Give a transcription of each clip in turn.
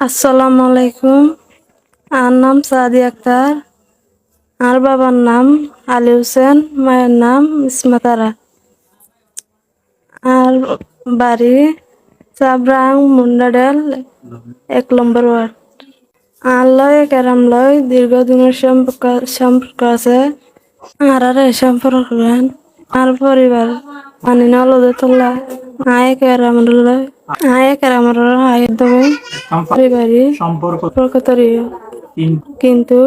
আসসালামু আলাইকুম আর নাম সাদি আক্তার। আর বাবার নাম আলী হোসেন, মায়ের নাম ইসমাতারা। আর বাড়ি চাবরাং মুন্ডাডেল, এক নম্বর ওয়ার্ড। আর লয় কেরাম লয় দীর্ঘদিনের সম্পর্ক সম্পর্ক আছে। আর আর সম্পর্ক আর পরিবার মানি নলদে তোলা আয় কেরাম লয়। সম্পর্ক কিন্তু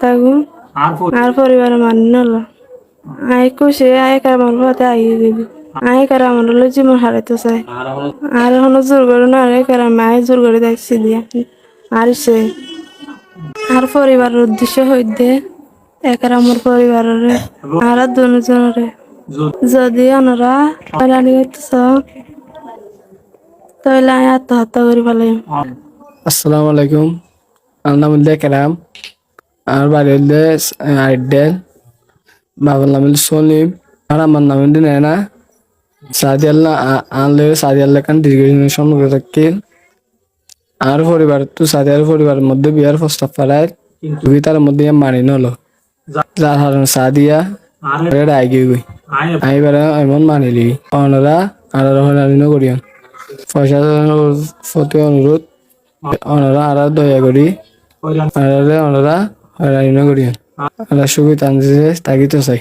তাগু আর পরি- আর পরিবার মানি নল আয় খুশি আয় পথে আইয়ে দিবি আয় কারামর হলো জীবন হারাইতে চাই আর হনো জোর করে না আয় কারাম আয় জোর করে দেখছি দিয়া। আর সে আর পরিবারের উদ্দেশ্য হইতে একারামর পরিবারের আর দুজনের যদি ওনারা হয়রানি করতেছ তাহলে আমি আত্মহত্যা করি আসসালামু আলাইকুম। আমার নাম হচ্ছে কেরাম। আমার বাড়ি হচ্ছে আইডেল। বাবার নাম হচ্ছে সলিম। আর আমার নাম হচ্ছে নেনা। সাদি আল্লাহ আনলে সাদি আল্লাহ খান দীর্ঘদিনের সম্পর্ক থাকি আর পরিবার তো সাদি আর পরিবারের মধ্যে বিয়ার প্রস্তাব পাড়ায়। কিন্তু তার মধ্যে মানি নলো। যার কারণে সাদিয়া আগে গই আয়। এমন মানিলি। অনরা আর করিয়ান পয়সা প্রতি অনুরোধ অনরা আর দয়া করি। আর ওনারা হয়রানি করিয়ান। আর সুবিধা তাগিতে চাই।